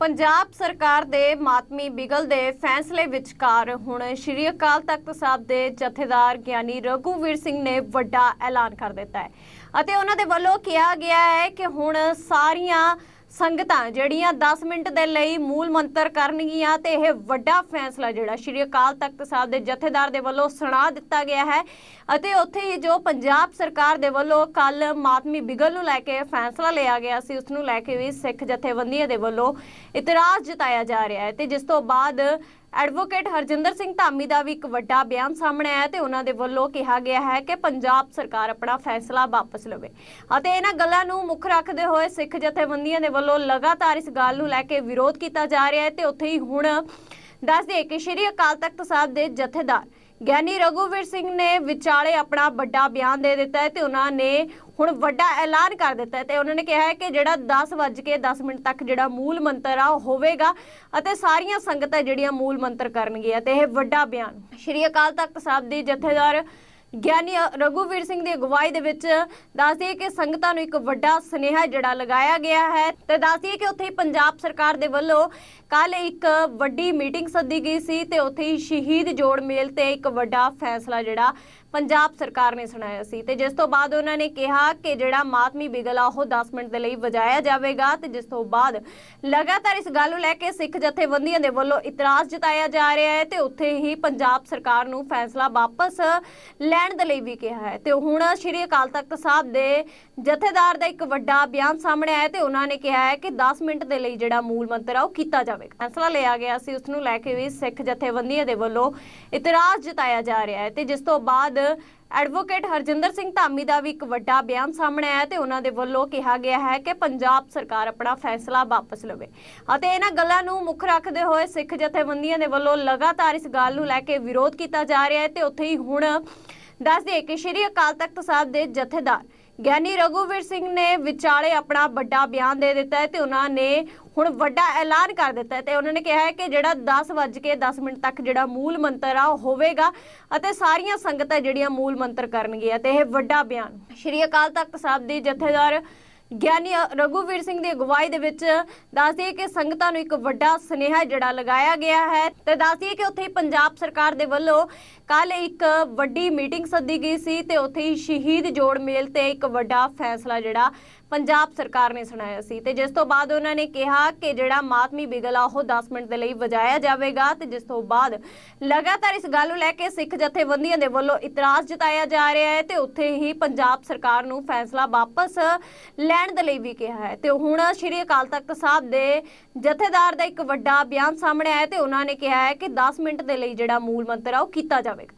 ਪੰਜਾਬ ਸਰਕਾਰ ਦੇ ਮਾਤਮੀ ਬਿਗਲ ਦੇ ਫੈਸਲੇ ਵਿਚਕਾਰ ਹੁਣ ਸ਼੍ਰੀ ਅਕਾਲ ਤਖਤ ਸਾਹਿਬ ਦੇ ਜਥੇਦਾਰ ਗਿਆਨੀ ਰਘੂਵੀਰ ਸਿੰਘ ਨੇ ਵੱਡਾ ਐਲਾਨ ਕਰ ਦਿੱਤਾ ਹੈ। ਅਤੇ ਉਹਨਾਂ ਦੇ ਵੱਲੋਂ ਕਿਹਾ ਗਿਆ ਹੈ ਕਿ ਹੁਣ ਸਾਰੀਆਂ ਸੰਗਤਾਂ ਜਿਹੜੀਆਂ 10 ਮਿੰਟ ਦੇ ਲਈ ਮੂਲ ਮੰਤਰ ਕਰਨਗੀਆਂ ਤੇ ਇਹ ਵੱਡਾ ਫੈਸਲਾ ਜਿਹੜਾ ਸ਼੍ਰੀ ਅਕਾਲ ਤਖਤ ਸਾਹਿਬ ਦੇ ਜਥੇਦਾਰ ਦੇ ਵੱਲੋਂ ਸੁਣਾ ਦਿੱਤਾ ਗਿਆ ਹੈ ਅਤੇ ਉੱਥੇ ਹੀ ਜੋ ਪੰਜਾਬ ਸਰਕਾਰ ਦੇ ਵੱਲੋਂ ਕੱਲ ਮਾਤਮੀ ਬਿਗਲ ਨੂੰ ਲੈ ਕੇ ਫੈਸਲਾ ਲਿਆ ਗਿਆ ਸੀ, ਉਸ ਨੂੰ ਲੈ ਕੇ ਵੀ ਸਿੱਖ ਜਥੇਬੰਦੀਆਂ ਦੇ ਵੱਲੋਂ ਇਤਰਾਜ਼ ਜਤਾਇਆ ਜਾ ਰਿਹਾ ਹੈ ਤੇ ਜਿਸ ਤੋਂ ਬਾਅਦ ਐਡਵੋਕੇਟ ਹਰਜਿੰਦਰ ਸਿੰਘ ਧਾਮੀ ਦਾ ਵੀ ਇੱਕ ਵੱਡਾ ਬਿਆਨ ਸਾਹਮਣੇ ਆਇਆ ਤੇ ਉਹਨਾਂ ਦੇ ਵੱਲੋਂ ਕਿਹਾ ਗਿਆ ਹੈ ਕਿ ਪੰਜਾਬ ਸਰਕਾਰ ਆਪਣਾ ਫੈਸਲਾ ਵਾਪਸ ਲਵੇ। ਅਤੇ ਇਹਨਾਂ ਗੱਲਾਂ ਨੂੰ ਮੁੱਖ ਰੱਖਦੇ ਹੋਏ ਸਿੱਖ ਜਥੇਬੰਦੀਆਂ ਦੇ ਵੱਲੋਂ ਲਗਾਤਾਰ ਇਸ ਗੱਲ ਨੂੰ ਲੈ ਕੇ ਵਿਰੋਧ ਕੀਤਾ ਜਾ ਰਿਹਾ ਹੈ ਤੇ ਉੱਥੇ ਹੀ ਹੁਣ ਦੱਸ ਦਈਏ ਕਿ ਸ਼੍ਰੀ ਅਕਾਲ ਤਖਤ ਸਾਹਿਬ ਦੇ ਜਥੇਦਾਰ ਗਿਆਨੀ ਰਘੁਵੀਰ ਸਿੰਘ ਨੇ ਵਿਚਾਲੇ ਆਪਣਾ ਵੱਡਾ ਬਿਆਨ ਦੇ ਦਿੱਤਾ ਹੈ ਤੇ ਉਹਨਾਂ ਨੇ ਹੁਣ ਵੱਡਾ ਐਲਾਨ ਕਰ ਦਿੱਤਾ ਹੈ ਤੇ ਉਹਨਾਂ ਨੇ ਕਿਹਾ ਹੈ ਕਿ ਜਿਹੜਾ 10 ਵੱਜ ਕੇ 10 ਮਿੰਟ ਤੱਕ ਜਿਹੜਾ ਮੂਲ ਮੰਤਰ ਆ ਉਹ ਹੋਵੇਗਾ ਅਤੇ ਸਾਰੀਆਂ ਸੰਗਤਾਂ ਜਿਹੜੀਆਂ ਮੂਲ ਮੰਤਰ ਕਰਨਗੀਆਂ ਤੇ ਇਹ ਵੱਡਾ ਬਿਆਨ। ਸ਼੍ਰੀ ਅਕਾਲ ਤਖਤ ਸਾਹਿਬ ਦੀ ਜਥੇਦਾਰ ਗਿਆਨੀ ਰਘੁਵੀਰ ਸਿੰਘ ਦੀ ਅਗਵਾਈ ਦੇ ਵਿੱਚ ਦੱਸਦੀ ਕਿ ਸੰਗਤਾਂ ਨੂੰ ਇੱਕ ਵੱਡਾ ਸੁਨੇਹਾ ਜਿਹੜਾ ਲਗਾਇਆ ਗਿਆ ਹੈ ਤੇ ਦੱਸਦੀ ਕਿ ਉੱਥੇ ਪੰਜਾਬ ਸਰਕਾਰ ਦੇ ਵੱਲੋਂ ਕੱਲ ਇੱਕ ਵੱਡੀ ਮੀਟਿੰਗ ਸੱਦੀ ਗਈ ਸੀ ਤੇ ਉੱਥੇ ਹੀ ਸ਼ਹੀਦ ਜੋੜ ਮੇਲ ਤੇ ਇੱਕ ਵੱਡਾ ਫੈਸਲਾ ਜਿਹੜਾ ਪੰਜਾਬ ਸਰਕਾਰ ਨੇ ਸੁਣਾਇਆ ਸੀ। ਤੇ ਜਿਸ ਤੋਂ ਬਾਅਦ ਉਹਨਾਂ ਨੇ ਕਿਹਾ ਕਿ ਜਿਹੜਾ ਮਾਤਮੀ ਬਿਗਲ ਆ, ਉਹ 10 ਮਿੰਟ ਦੇ ਲਈ ਵਜਾਇਆ ਜਾਵੇਗਾ ਤੇ ਜਿਸ ਤੋਂ ਬਾਅਦ ਲਗਾਤਾਰ ਇਸ ਗੱਲ ਨੂੰ ਲੈ ਕੇ ਸਿੱਖ ਜਥੇਬੰਦੀਆਂ ਦੇ ਵੱਲੋਂ ਇਤਰਾਜ਼ ਜਤਾਇਆ ਜਾ ਰਿਹਾ ਹੈ ਤੇ ਉੱਥੇ ਹੀ ਪੰਜਾਬ ਸਰਕਾਰ ਨੂੰ ਫੈਸਲਾ ਵਾਪਸ ਲੈ ਲੈਣ ਦੇ ਲਈ ਵੀ ਕਿਹਾ ਹੈ। ਤੇ ਹੁਣ ਸ਼੍ਰੀ ਅਕਾਲ ਤਖਤ ਸਾਹਿਬ ਦੇ ਜਥੇਦਾਰ ਦਾ ਇੱਕ ਵੱਡਾ ਬਿਆਨ ਸਾਹਮਣੇ ਆਇਆ ਤੇ ਉਹਨਾਂ ਨੇ ਕਿਹਾ ਹੈ ਕਿ 10 ਮਿੰਟ ਦੇ ਲਈ ਜਿਹੜਾ ਮੂਲ ਮੰਤਰ ਆ ਉਹ ਕੀਤਾ ਜਾਵੇਗਾ ਫੈਸਲਾ ਲਿਆ ਗਿਆ ਸੀ, ਉਸ ਨੂੰ ਲੈ ਕੇ ਵੀ ਸਿੱਖ ਜਥੇਬੰਦੀਆਂ ਦੇ ਵੱਲੋਂ ਇਤਰਾਜ਼ ਜਤਾਇਆ ਜਾ ਰਿਹਾ ਹੈ ਤੇ ਜਿਸ ਤੋਂ ਬਾਅਦ ਐਡਵੋਕੇਟ ਹਰਜਿੰਦਰ ਸਿੰਘ ਧਾਮੀ ਦਾ ਵੀ ਇੱਕ ਵੱਡਾ ਬਿਆਨ ਸਾਹਮਣੇ ਆਇਆ ਤੇ ਉਹਨਾਂ ਦੇ ਵੱਲੋਂ ਕਿਹਾ ਗਿਆ ਹੈ ਕਿ ਪੰਜਾਬ ਸਰਕਾਰ ਆਪਣਾ ਫੈਸਲਾ ਵਾਪਸ ਲਵੇ। ਅਤੇ ਇਹਨਾਂ ਗੱਲਾਂ ਨੂੰ ਮੁੱਖ ਰੱਖਦੇ ਹੋਏ ਸਿੱਖ ਜਥੇਬੰਦੀਆਂ ਦੇ ਵੱਲੋਂ ਲਗਾਤਾਰ ਇਸ ਗੱਲ ਨੂੰ ਲੈ ਕੇ ਵਿਰੋਧ ਕੀਤਾ ਜਾ ਰਿਹਾ ਹੈ ਤੇ ਉੱਥੇ ਹੀ ਹੁਣ ਦੱਸ ਦਈਏ ਕਿ ਸ਼੍ਰੀ ਅਕਾਲ ਤਖਤ ਸਾਹਿਬ ਦੇ ਜਥੇਦਾਰ ਗਿਆਨੀ ਰਘੁਵੀਰ ਸਿੰਘ ਨੇ ਵਿਚਾਲੇ ਆਪਣਾ ਵੱਡਾ ਬਿਆਨ ਦੇ ਦਿੱਤਾ ਹੈ ਤੇ ਉਹਨਾਂ ਨੇ ਹੁਣ ਵੱਡਾ ਐਲਾਨ ਕਰ ਦਿੱਤਾ ਹੈ ਤੇ ਉਹਨਾਂ ਨੇ ਕਿਹਾ ਹੈ ਕਿ ਜਿਹੜਾ 10 ਵੱਜ ਕੇ 10 ਮਿੰਟ ਤੱਕ ਜਿਹੜਾ ਮੂਲ ਮੰਤਰ ਆ, ਉਹ ਹੋਵੇਗਾ ਅਤੇ ਸਾਰੀਆਂ ਸੰਗਤਾਂ ਜਿਹੜੀਆਂ ਮੂਲ ਮੰਤਰ ਕਰਨਗੀਆਂ ਤੇ ਇਹ ਵੱਡਾ ਬਿਆਨ। ਸ਼੍ਰੀ ਅਕਾਲ ਤਖਤ ਸਾਹਿਬ ਦੀ ਜਥੇਦਾਰ ਗਿਆਨੀ ਰਘੁਵੀਰ ਸਿੰਘ ਦੀ ਅਗਵਾਈ ਦੇ ਵਿੱਚ ਦੱਸਦੀ ਕਿ ਸੰਗਤਾਂ ਨੂੰ ਇੱਕ ਵੱਡਾ ਸੁਨੇਹਾ ਜਿਹੜਾ ਲਗਾਇਆ ਗਿਆ ਹੈ ਤੇ ਦੱਸਦੀ ਕਿ ਉੱਥੇ ਪੰਜਾਬ ਸਰਕਾਰ ਦੇ ਵੱਲੋਂ ਕੱਲ ਇੱਕ ਵੱਡੀ ਮੀਟਿੰਗ ਸੱਦੀ ਗਈ ਸੀ ਤੇ ਉੱਥੇ ਹੀ ਸ਼ਹੀਦ ਜੋੜ ਮੇਲ ਤੇ ਇੱਕ ਵੱਡਾ ਫੈਸਲਾ ਜਿਹੜਾ ਪੰਜਾਬ ਸਰਕਾਰ ਨੇ ਸੁਣਾਇਆ ਸੀ ਤੇ ਜਿਸ ਤੋਂ ਬਾਅਦ ਉਹਨਾਂ ਨੇ ਕਿਹਾ ਕਿ ਜਿਹੜਾ ਮਾਤਮੀ ਬਿਗਲ ਆ ਉਹ 10 ਮਿੰਟ ਦੇ ਲਈ ਵਜਾਇਆ ਜਾਵੇਗਾ ਤੇ ਜਿਸ ਤੋਂ ਬਾਅਦ ਲਗਾਤਾਰ ਇਸ ਗੱਲ ਨੂੰ ਲੈ ਕੇ ਸਿੱਖ ਜਥੇਬੰਦੀਆਂ ਦੇ ਵੱਲੋਂ ਇਤਰਾਜ਼ ਜਤਾਇਆ ਜਾ ਰਿਹਾ ਹੈ ਤੇ ਉੱਥੇ ਹੀ ਪੰਜਾਬ ਸਰਕਾਰ ਨੂੰ ਫੈਸਲਾ ਵਾਪਸ ਲੈਣ ਦੇ ਲਈ ਵੀ ਕਿਹਾ ਹੈ। ਤੇ ਹੁਣ ਸ਼੍ਰੀ ਅਕਾਲ ਤਖਤ ਸਾਹਿਬ ਦੇ ਜਥੇਦਾਰ ਦਾ ਇੱਕ ਵੱਡਾ ਬਿਆਨ ਸਾਹਮਣੇ ਆਇਆ ਤੇ ਉਹਨਾਂ ਨੇ ਕਿਹਾ ਹੈ ਕਿ 10 ਮਿੰਟ ਦੇ ਲਈ ਜਿਹੜਾ ਮੂਲ ਮੰਤਰ ਆ ਉਹ ਕੀਤਾ ਜਾਵੇਗਾ।